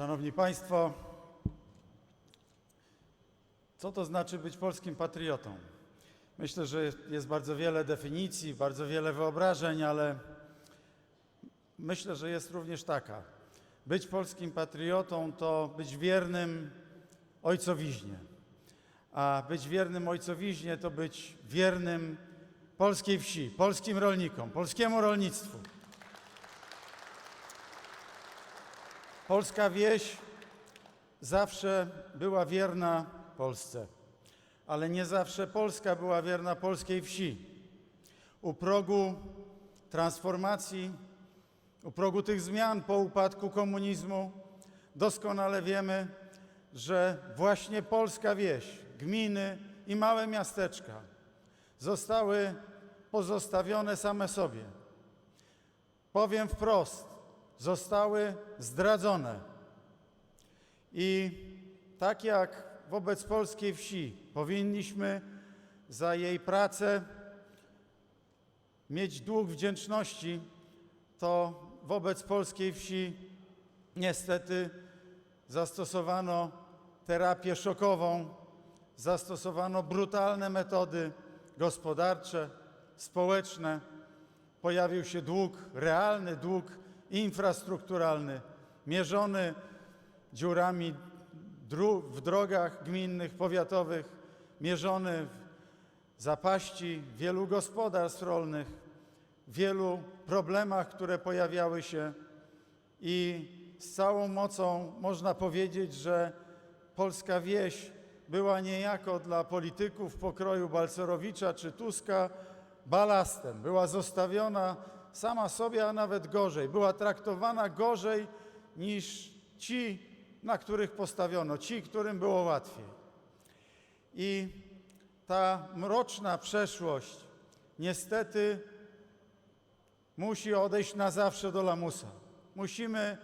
Szanowni Państwo, co to znaczy być polskim patriotą? Myślę, że jest bardzo wiele definicji, bardzo wiele wyobrażeń, ale myślę, że jest również taka. Być polskim patriotą to być wiernym ojcowiźnie, a być wiernym ojcowiźnie to być wiernym polskiej wsi, polskim rolnikom, polskiemu rolnictwu. Polska wieś zawsze była wierna Polsce, ale nie zawsze Polska była wierna polskiej wsi. U progu transformacji, u progu tych zmian po upadku komunizmu doskonale wiemy, że właśnie polska wieś, gminy i małe miasteczka zostały pozostawione same sobie. Powiem wprost, zostały zdradzone. I tak jak wobec polskiej wsi powinniśmy za jej pracę mieć dług wdzięczności, to wobec polskiej wsi niestety zastosowano terapię szokową, zastosowano brutalne metody gospodarcze, społeczne. Pojawił się dług, realny dług infrastrukturalny, mierzony dziurami w drogach gminnych, powiatowych, mierzony w zapaści wielu gospodarstw rolnych, wielu problemach, które pojawiały się i z całą mocą można powiedzieć, że polska wieś była niejako dla polityków pokroju Balcerowicza czy Tuska balastem. Była zostawiona sama sobie, a nawet gorzej. Była traktowana gorzej niż ci, na których postawiono, ci, którym było łatwiej. I ta mroczna przeszłość niestety musi odejść na zawsze do lamusa. Musimy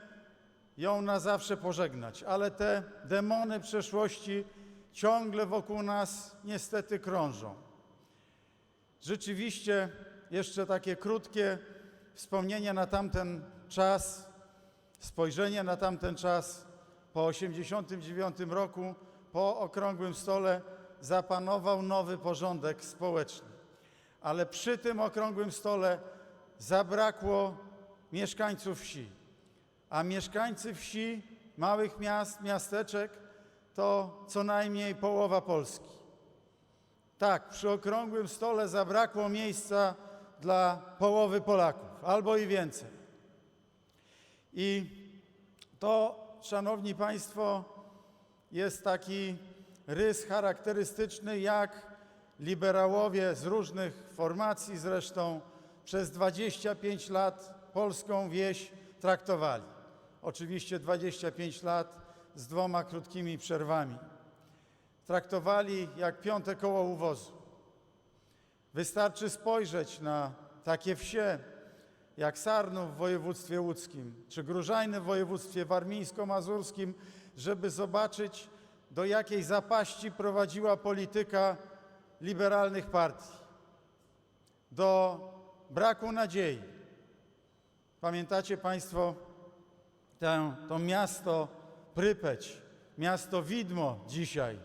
ją na zawsze pożegnać, ale te demony przeszłości ciągle wokół nas niestety krążą. Rzeczywiście jeszcze takie krótkie wspomnienie na tamten czas, spojrzenie na tamten czas po 1989 roku, po okrągłym stole zapanował nowy porządek społeczny. Ale przy tym okrągłym stole zabrakło mieszkańców wsi. A mieszkańcy wsi, małych miast, miasteczek to co najmniej połowa Polski. Tak, przy okrągłym stole zabrakło miejsca dla połowy Polaków, albo i więcej. I to, szanowni Państwo, jest taki rys charakterystyczny, jak liberałowie z różnych formacji zresztą przez 25 lat polską wieś traktowali. Oczywiście 25 lat z dwoma krótkimi przerwami. Traktowali jak piąte koło uwozu. Wystarczy spojrzeć na takie wsie jak Sarnów w województwie łódzkim, czy Grużajny w województwie warmińsko-mazurskim, żeby zobaczyć, do jakiej zapaści prowadziła polityka liberalnych partii. Do braku nadziei. Pamiętacie Państwo tę, to miasto Prypeć, miasto widmo dzisiaj,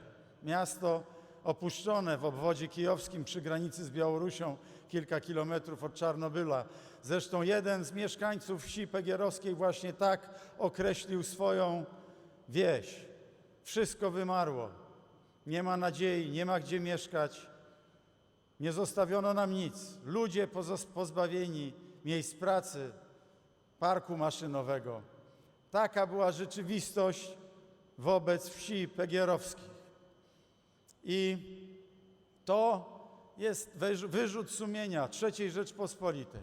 miasto opuszczone w obwodzie kijowskim przy granicy z Białorusią, kilka kilometrów od Czarnobyla. Zresztą jeden z mieszkańców wsi Pegierowskiej właśnie tak określił swoją wieś. Wszystko wymarło. Nie ma nadziei, nie ma gdzie mieszkać. Nie zostawiono nam nic. Ludzie pozbawieni miejsc pracy, parku maszynowego. Taka była rzeczywistość wobec wsi pegierowskich. I to jest wyrzut sumienia III Rzeczpospolitej.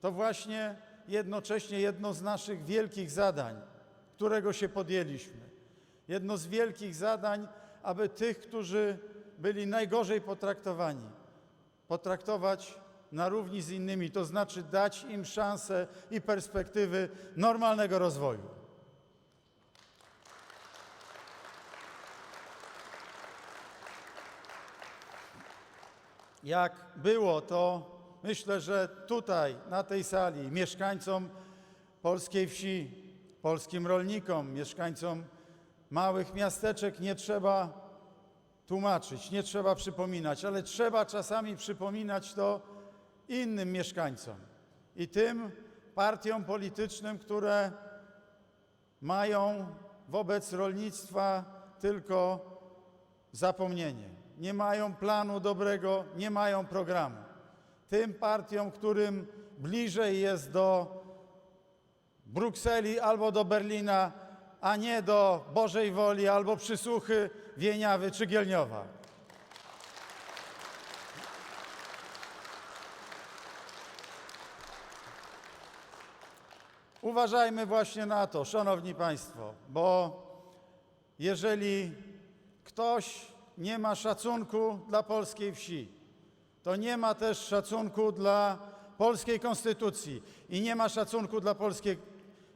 To właśnie jednocześnie jedno z naszych wielkich zadań, którego się podjęliśmy. Jedno z wielkich zadań, aby tych, którzy byli najgorzej potraktowani, potraktować na równi z innymi, to znaczy dać im szansę i perspektywy normalnego rozwoju. Jak było to, myślę, że tutaj, na tej sali, mieszkańcom polskiej wsi polskim rolnikom, mieszkańcom małych miasteczek nie trzeba tłumaczyć, nie trzeba przypominać, ale trzeba czasami przypominać to innym mieszkańcom i tym partiom politycznym, które mają wobec rolnictwa tylko zapomnienie. Nie mają planu dobrego, nie mają programu. Tym partiom, którym bliżej jest do Brukseli albo do Berlina, a nie do Bożej Woli albo Przysłuchy, Wieniawy czy Gielniowa. Uważajmy właśnie na to, Szanowni Państwo, bo jeżeli ktoś nie ma szacunku dla polskiej wsi, to nie ma też szacunku dla polskiej konstytucji i nie ma szacunku dla polskiej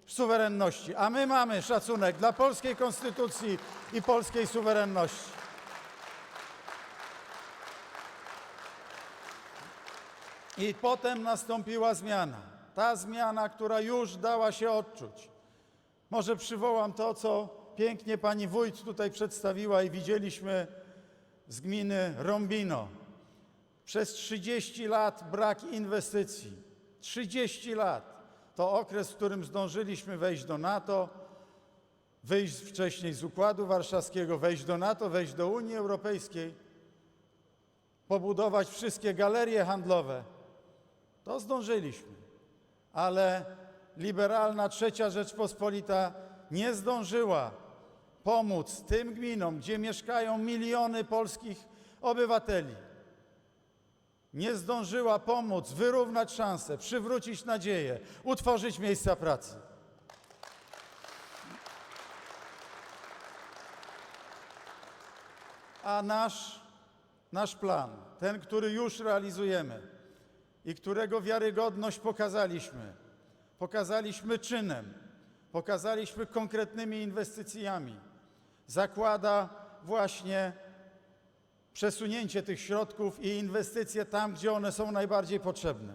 suwerenności. A my mamy szacunek dla polskiej konstytucji i polskiej suwerenności. I potem nastąpiła zmiana. Ta zmiana, która już dała się odczuć. Może przywołam to, co pięknie pani wójt tutaj przedstawiła i widzieliśmy z gminy Rombino. Przez 30 lat brak inwestycji. 30 lat. To okres, w którym zdążyliśmy wejść do NATO, wyjść wcześniej z Układu Warszawskiego, wejść do NATO, wejść do Unii Europejskiej, pobudować wszystkie galerie handlowe. To zdążyliśmy. Ale liberalna trzecia Rzeczpospolita nie zdążyła pomóc tym gminom, gdzie mieszkają miliony polskich obywateli. Nie zdążyła pomóc wyrównać szanse, przywrócić nadzieję, utworzyć miejsca pracy. A nasz, nasz plan, ten, który już realizujemy i którego wiarygodność pokazaliśmy, pokazaliśmy czynem, pokazaliśmy konkretnymi inwestycjami, zakłada właśnie przesunięcie tych środków i inwestycje tam, gdzie one są najbardziej potrzebne.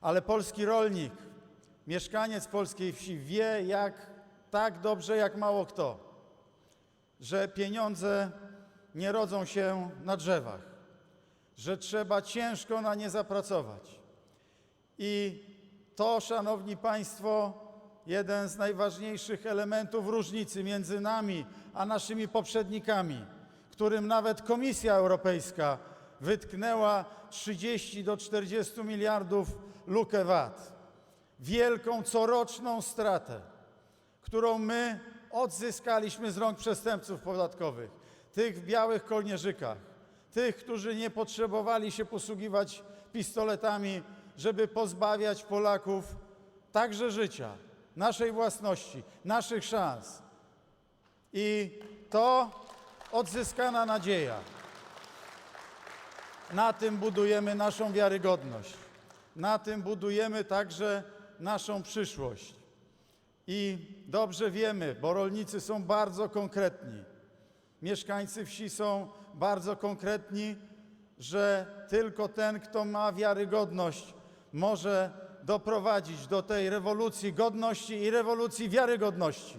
Ale polski rolnik, mieszkaniec polskiej wsi wie, jak tak dobrze jak mało kto, że pieniądze nie rodzą się na drzewach, że trzeba ciężko na nie zapracować. I to, Szanowni Państwo, jeden z najważniejszych elementów różnicy między nami a naszymi poprzednikami, którym nawet Komisja Europejska wytknęła 30 do 40 miliardów lukę VAT. Wielką coroczną stratę, którą my odzyskaliśmy z rąk przestępców podatkowych, tych w białych kołnierzykach, tych, którzy nie potrzebowali się posługiwać pistoletami, żeby pozbawiać Polaków także życia, naszej własności, naszych szans. I to odzyskana nadzieja. Na tym budujemy naszą wiarygodność. Na tym budujemy także naszą przyszłość. I dobrze wiemy, bo rolnicy są bardzo konkretni, mieszkańcy wsi są bardzo konkretni, że tylko ten, kto ma wiarygodność, może doprowadzić do tej rewolucji godności i rewolucji wiarygodności.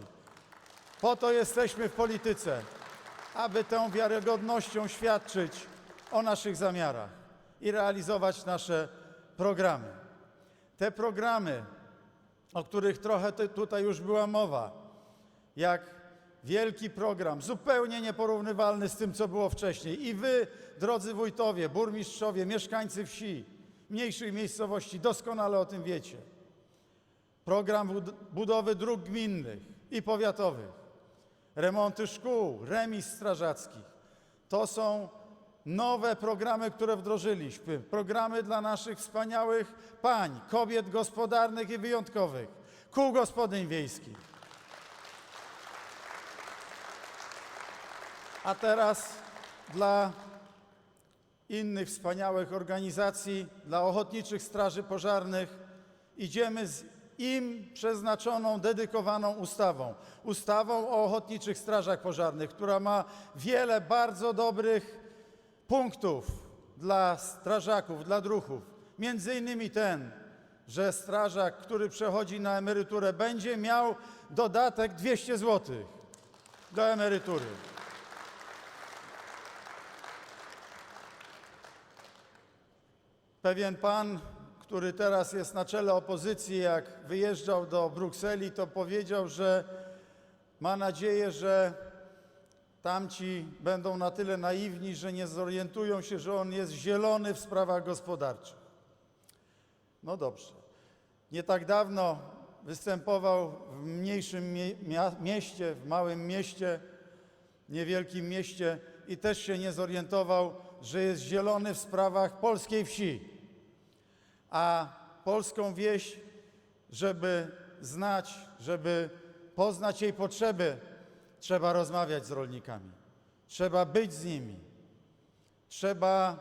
Po to jesteśmy w polityce, aby tą wiarygodnością świadczyć o naszych zamiarach i realizować nasze programy. Te programy, o których trochę tutaj już była mowa, jak wielki program, zupełnie nieporównywalny z tym, co było wcześniej. I wy, drodzy wójtowie, burmistrzowie, mieszkańcy wsi, mniejszych miejscowości, doskonale o tym wiecie. Program bud- budowy dróg gminnych i powiatowych, remonty szkół, remis strażackich. To są nowe programy, które wdrożyliśmy. Programy dla naszych wspaniałych pań, kobiet gospodarnych i wyjątkowych, kół gospodyń wiejskich. A teraz dla innych wspaniałych organizacji, dla ochotniczych straży pożarnych idziemy z im przeznaczoną, dedykowaną ustawą. Ustawą o ochotniczych strażach pożarnych, która ma wiele bardzo dobrych punktów dla strażaków, dla druhów. Między innymi ten, że strażak, który przechodzi na emeryturę, będzie miał dodatek 200 zł do emerytury. Pewien pan, który teraz jest na czele opozycji, jak wyjeżdżał do Brukseli, to powiedział, że ma nadzieję, że tamci będą na tyle naiwni, że nie zorientują się, że on jest zielony w sprawach gospodarczych. No dobrze. Nie tak dawno występował w mniejszym mieście, w małym mieście, niewielkim mieście i też się nie zorientował, że jest zielony w sprawach polskiej wsi. A polską wieś, żeby znać, żeby poznać jej potrzeby, trzeba rozmawiać z rolnikami, trzeba być z nimi, trzeba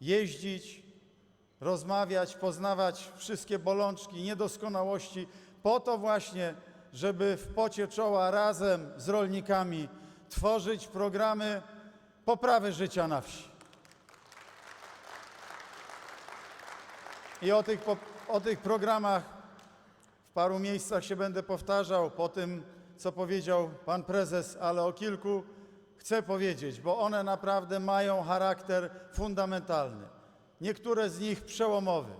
jeździć, rozmawiać, poznawać wszystkie bolączki, niedoskonałości, po to właśnie, żeby w pocie czoła razem z rolnikami tworzyć programy poprawy życia na wsi. I o tych, o tych programach w paru miejscach się będę powtarzał po tym, co powiedział pan prezes, ale o kilku chcę powiedzieć, bo one naprawdę mają charakter fundamentalny. Niektóre z nich przełomowy.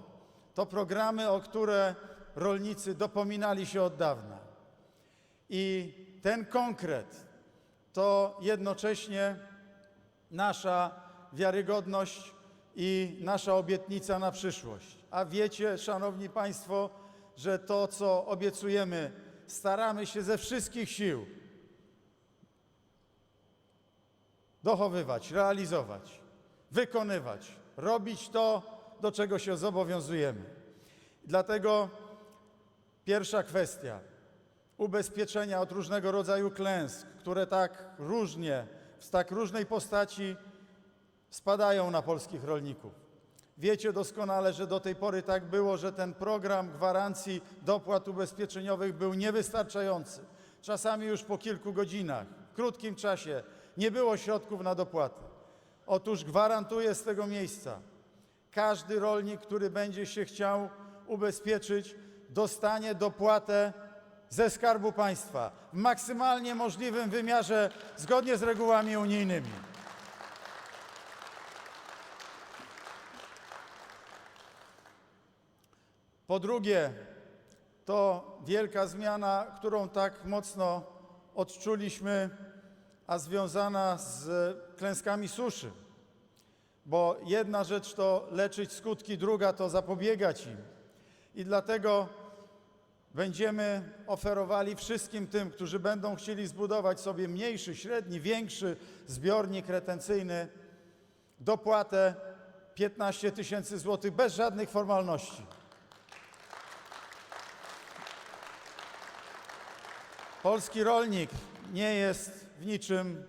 To programy, o które rolnicy dopominali się od dawna. I ten konkret to jednocześnie nasza wiarygodność i nasza obietnica na przyszłość. A wiecie, Szanowni Państwo, że to, co obiecujemy, staramy się ze wszystkich sił dochowywać, realizować, wykonywać, robić to, do czego się zobowiązujemy. Dlatego pierwsza kwestia ubezpieczenia od różnego rodzaju klęsk, które tak różnie, w tak różnej postaci spadają na polskich rolników. Wiecie doskonale, że do tej pory tak było, że ten program gwarancji dopłat ubezpieczeniowych był niewystarczający. Czasami już po kilku godzinach, w krótkim czasie nie było środków na dopłaty. Otóż gwarantuję z tego miejsca, każdy rolnik, który będzie się chciał ubezpieczyć, dostanie dopłatę ze Skarbu Państwa w maksymalnie możliwym wymiarze zgodnie z regułami unijnymi. Po drugie, to wielka zmiana, którą tak mocno odczuliśmy, a związana z klęskami suszy. Bo jedna rzecz to leczyć skutki, druga to zapobiegać im. I dlatego będziemy oferowali wszystkim tym, którzy będą chcieli zbudować sobie mniejszy, średni, większy zbiornik retencyjny, dopłatę 15 tysięcy złotych bez żadnych formalności. Polski rolnik nie jest w niczym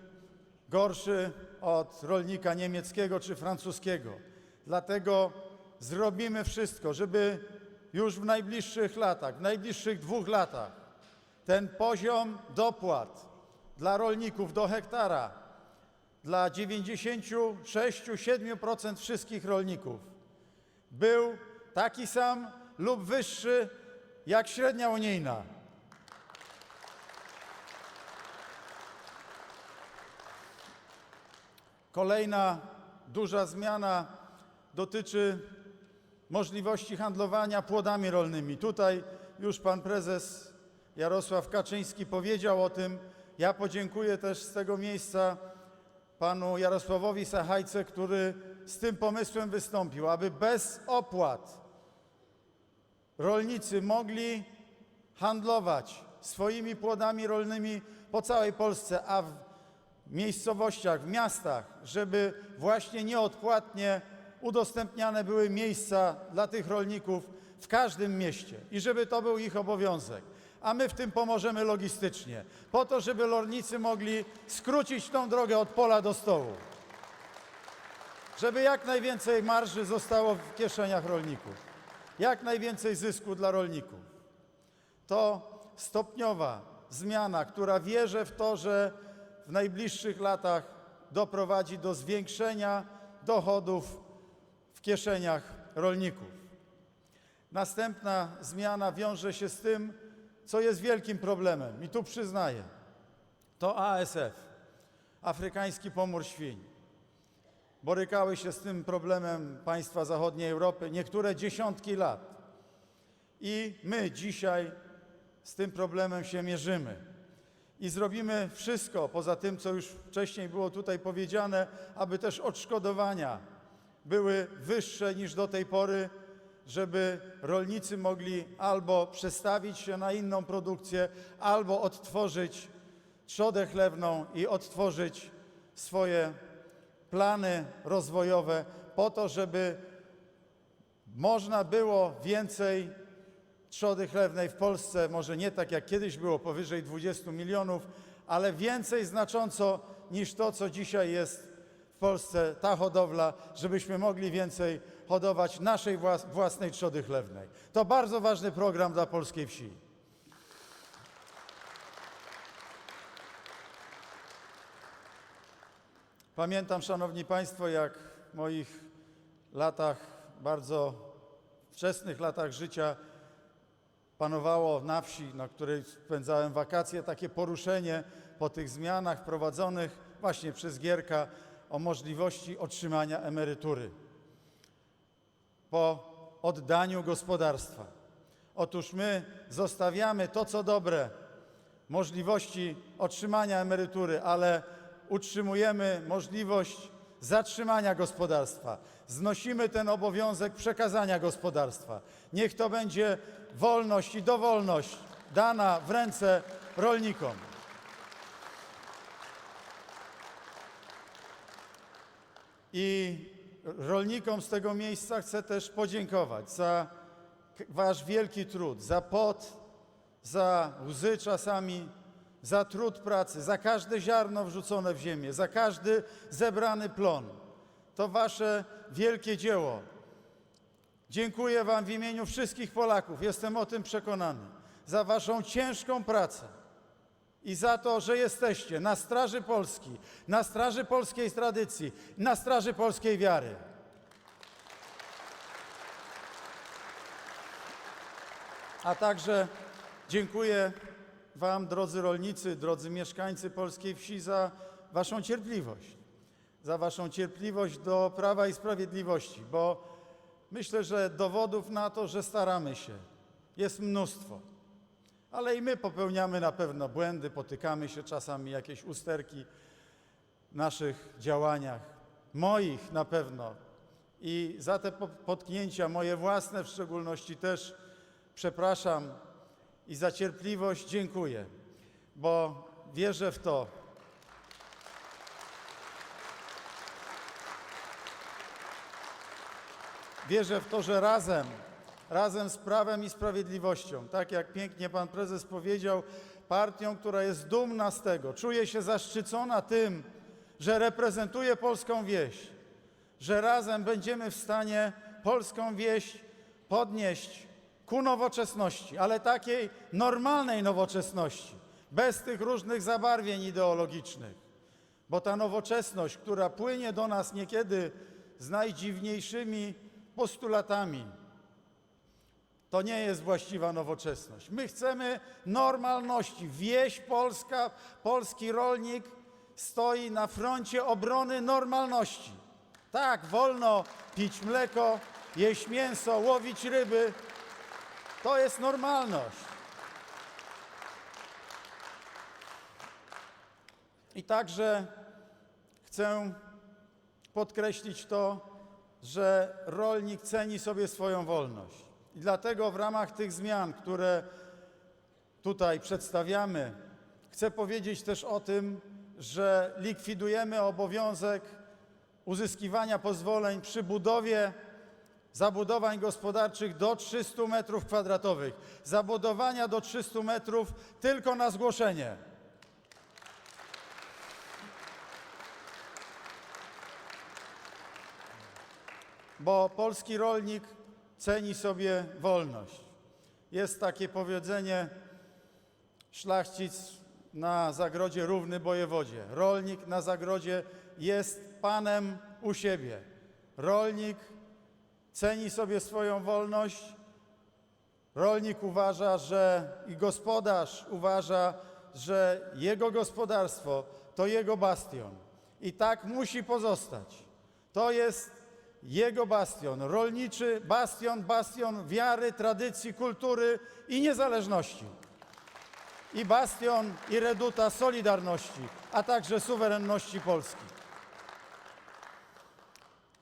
gorszy od rolnika niemieckiego czy francuskiego. Dlatego zrobimy wszystko, żeby już w najbliższych latach, w najbliższych dwóch latach ten poziom dopłat dla rolników do hektara dla 96-7% wszystkich rolników był taki sam lub wyższy jak średnia unijna. Kolejna duża zmiana dotyczy możliwości handlowania płodami rolnymi. Tutaj już pan prezes Jarosław Kaczyński powiedział o tym. Ja podziękuję też z tego miejsca panu Jarosławowi Sachajce, który z tym pomysłem wystąpił, aby bez opłat rolnicy mogli handlować swoimi płodami rolnymi po całej Polsce, a w miejscowościach, w miastach, żeby właśnie nieodpłatnie udostępniane były miejsca dla tych rolników w każdym mieście i żeby to był ich obowiązek. A my w tym pomożemy logistycznie, po to, żeby rolnicy mogli skrócić tą drogę od pola do stołu, żeby jak najwięcej marży zostało w kieszeniach rolników, jak najwięcej zysku dla rolników. To stopniowa zmiana, która wierzę w to, że w najbliższych latach doprowadzi do zwiększenia dochodów w kieszeniach rolników. Następna zmiana wiąże się z tym, co jest wielkim problemem, i tu przyznaję, to ASF, afrykański pomór świń. Borykały się z tym problemem państwa zachodniej Europy niektóre dziesiątki lat. I my dzisiaj z tym problemem się mierzymy. I zrobimy wszystko, poza tym, co już wcześniej było tutaj powiedziane, aby też odszkodowania były wyższe niż do tej pory, żeby rolnicy mogli albo przestawić się na inną produkcję, albo odtworzyć trzodę chlewną i odtworzyć swoje plany rozwojowe po to, żeby można było więcej trzody chlewnej w Polsce, może nie tak jak kiedyś było, powyżej 20 milionów, ale więcej znacząco niż to, co dzisiaj jest w Polsce, ta hodowla, żebyśmy mogli więcej hodować naszej włas- własnej trzody chlewnej. To bardzo ważny program dla polskiej wsi. Pamiętam, Szanowni Państwo, jak w moich latach, bardzo wczesnych latach życia panowało na wsi, na której spędzałem wakacje, takie poruszenie po tych zmianach wprowadzonych właśnie przez Gierka o możliwości otrzymania emerytury po oddaniu gospodarstwa. Otóż my zostawiamy to, co dobre, możliwości otrzymania emerytury, ale utrzymujemy możliwość zatrzymania gospodarstwa. Znosimy ten obowiązek przekazania gospodarstwa. Niech to będzie wolność i dowolność dana w ręce rolnikom. I rolnikom z tego miejsca chcę też podziękować za wasz wielki trud, za pot, za łzy czasami, za trud pracy, za każde ziarno wrzucone w ziemię, za każdy zebrany plon. To wasze wielkie dzieło. Dziękuję wam w imieniu wszystkich Polaków, jestem o tym przekonany, za waszą ciężką pracę i za to, że jesteście na straży Polski, na straży polskiej tradycji, na straży polskiej wiary. A także dziękuję Wam, drodzy rolnicy, drodzy mieszkańcy polskiej wsi, za Waszą cierpliwość, za Waszą cierpliwość do prawa i sprawiedliwości, bo myślę, że dowodów na to, że staramy się, jest mnóstwo. Ale i my popełniamy na pewno błędy, potykamy się czasami jakieś usterki w naszych działaniach, moich na pewno. I za te po- potknięcia, moje własne w szczególności też przepraszam i za cierpliwość dziękuję, bo wierzę w to, Wierzę w to, że razem, razem z Prawem i Sprawiedliwością, tak jak pięknie Pan Prezes powiedział, partią, która jest dumna z tego, czuje się zaszczycona tym, że reprezentuje polską wieś, że razem będziemy w stanie polską wieś podnieść ku nowoczesności, ale takiej normalnej nowoczesności, bez tych różnych zabarwień ideologicznych. Bo ta nowoczesność, która płynie do nas niekiedy z najdziwniejszymi postulatami, to nie jest właściwa nowoczesność. My chcemy normalności. Wieś polska, polski rolnik stoi na froncie obrony normalności. Tak, wolno pić mleko, jeść mięso, łowić ryby. To jest normalność. I także chcę podkreślić to, że rolnik ceni sobie swoją wolność. I dlatego w ramach tych zmian, które tutaj przedstawiamy, chcę powiedzieć też o tym, że likwidujemy obowiązek uzyskiwania pozwoleń przy budowie zabudowań gospodarczych do 300 metrów kwadratowych. Zabudowania do 300 metrów tylko na zgłoszenie. bo polski rolnik ceni sobie wolność. Jest takie powiedzenie, szlachcic na zagrodzie równy bojewodzie. Rolnik na zagrodzie jest panem u siebie. Rolnik ceni sobie swoją wolność Rolnik uważa, że i gospodarz uważa, że jego gospodarstwo to jego bastion. I tak musi pozostać. To jest jego bastion, rolniczy bastion, bastion wiary, tradycji, kultury i niezależności. I bastion i reduta solidarności, a także suwerenności Polski.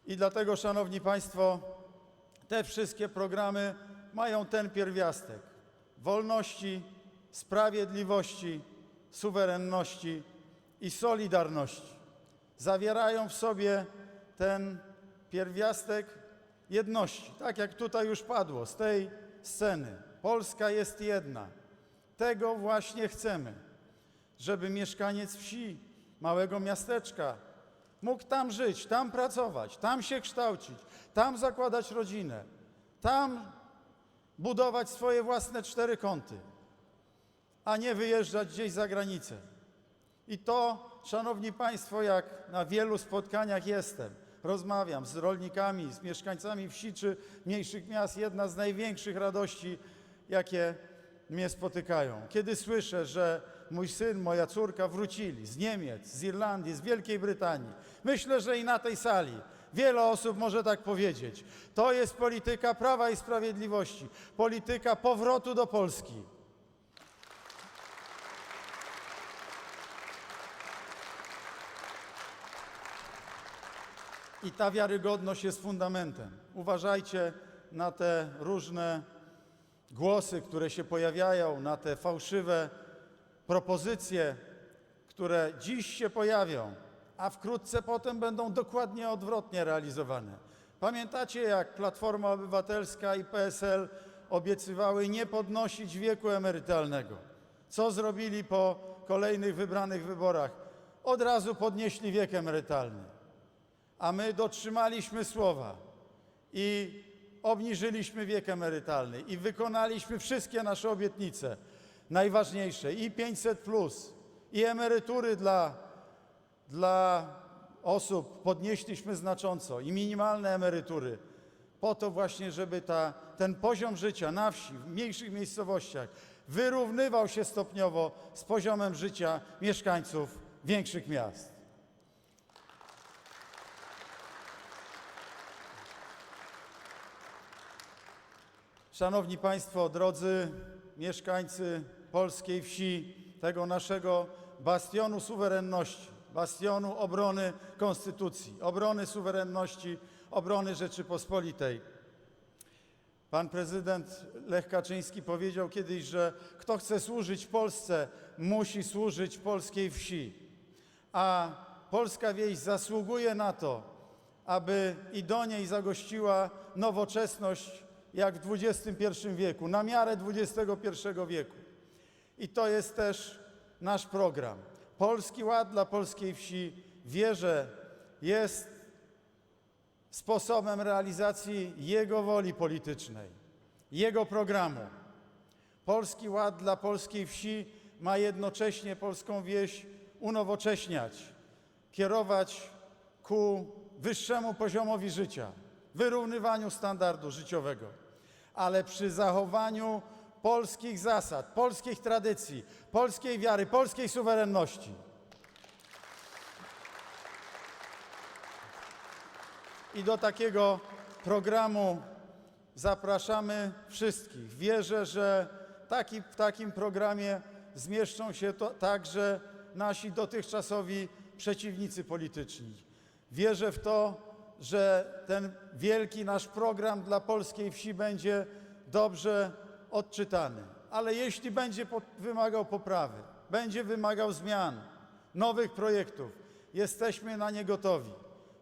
I dlatego, Szanowni Państwo, te wszystkie programy mają ten pierwiastek wolności, sprawiedliwości, suwerenności i solidarności. Zawierają w sobie ten pierwiastek jedności, tak jak tutaj już padło z tej sceny. Polska jest jedna. Tego właśnie chcemy, żeby mieszkaniec wsi, małego miasteczka mógł tam żyć, tam pracować, tam się kształcić, tam zakładać rodzinę, tam budować swoje własne cztery kąty, a nie wyjeżdżać gdzieś za granicę. I to, Szanowni Państwo, jak na wielu spotkaniach jestem, rozmawiam z rolnikami, z mieszkańcami wsi czy mniejszych miast, jedna z największych radości, jakie mnie spotykają. Kiedy słyszę, że mój syn, moja córka wrócili z Niemiec, z Irlandii, z Wielkiej Brytanii. Myślę, że i na tej sali wiele osób może tak powiedzieć. To jest polityka prawa i sprawiedliwości, polityka powrotu do Polski. I ta wiarygodność jest fundamentem. Uważajcie na te różne głosy, które się pojawiają, na te fałszywe propozycje, które dziś się pojawią, a wkrótce potem będą dokładnie odwrotnie realizowane. Pamiętacie, jak Platforma Obywatelska i PSL obiecywały nie podnosić wieku emerytalnego? Co zrobili po kolejnych wybranych wyborach? Od razu podnieśli wiek emerytalny a my dotrzymaliśmy słowa i obniżyliśmy wiek emerytalny i wykonaliśmy wszystkie nasze obietnice, najważniejsze. I 500 plus, i emerytury dla, dla osób. Podnieśliśmy znacząco. I minimalne emerytury, po to właśnie, żeby ta, ten poziom życia na wsi, w mniejszych miejscowościach wyrównywał się stopniowo z poziomem życia mieszkańców większych miast. Szanowni Państwo, drodzy mieszkańcy polskiej wsi, tego naszego bastionu suwerenności, bastionu obrony konstytucji, obrony suwerenności, obrony Rzeczypospolitej. Pan prezydent Lech Kaczyński powiedział kiedyś, że kto chce służyć Polsce, musi służyć polskiej wsi. A polska wieś zasługuje na to, aby i do niej zagościła nowoczesność jak w XXI wieku, na miarę XXI wieku. I to jest też nasz program. Polski Ład dla polskiej wsi, wierzę, jest sposobem realizacji Jego woli politycznej, Jego programu. Polski Ład dla polskiej wsi ma jednocześnie polską wieś unowocześniać, kierować ku wyższemu poziomowi życia, wyrównywaniu standardu życiowego ale przy zachowaniu polskich zasad, polskich tradycji, polskiej wiary, polskiej suwerenności. I do takiego programu zapraszamy wszystkich. Wierzę, że taki, w takim programie zmieszczą się to, także nasi dotychczasowi przeciwnicy polityczni. Wierzę w to, że ten wielki nasz program dla polskiej wsi będzie dobrze odczytany. Ale jeśli będzie wymagał poprawy, będzie wymagał zmian, nowych projektów, jesteśmy na nie gotowi,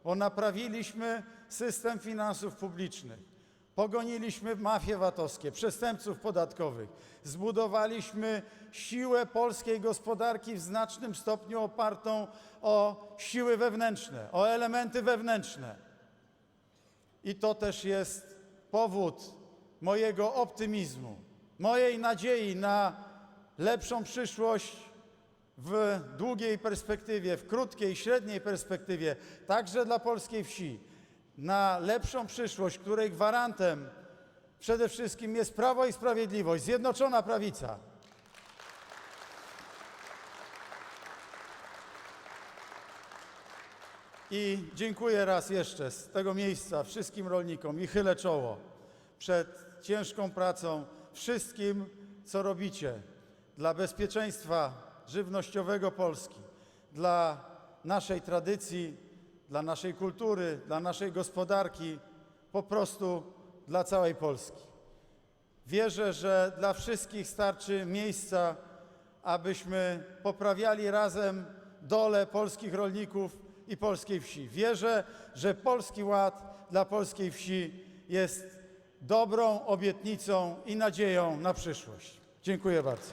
bo naprawiliśmy system finansów publicznych. Pogoniliśmy mafie VAT-owskie, przestępców podatkowych. Zbudowaliśmy siłę polskiej gospodarki w znacznym stopniu opartą o siły wewnętrzne, o elementy wewnętrzne. I to też jest powód mojego optymizmu, mojej nadziei na lepszą przyszłość w długiej perspektywie, w krótkiej, średniej perspektywie, także dla polskiej wsi na lepszą przyszłość, której gwarantem przede wszystkim jest Prawo i Sprawiedliwość, Zjednoczona Prawica. I dziękuję raz jeszcze z tego miejsca wszystkim rolnikom i chylę czoło przed ciężką pracą, wszystkim, co robicie dla bezpieczeństwa żywnościowego Polski, dla naszej tradycji, dla naszej kultury, dla naszej gospodarki, po prostu dla całej Polski. Wierzę, że dla wszystkich starczy miejsca, abyśmy poprawiali razem dolę polskich rolników i polskiej wsi. Wierzę, że Polski Ład dla polskiej wsi jest dobrą obietnicą i nadzieją na przyszłość. Dziękuję bardzo.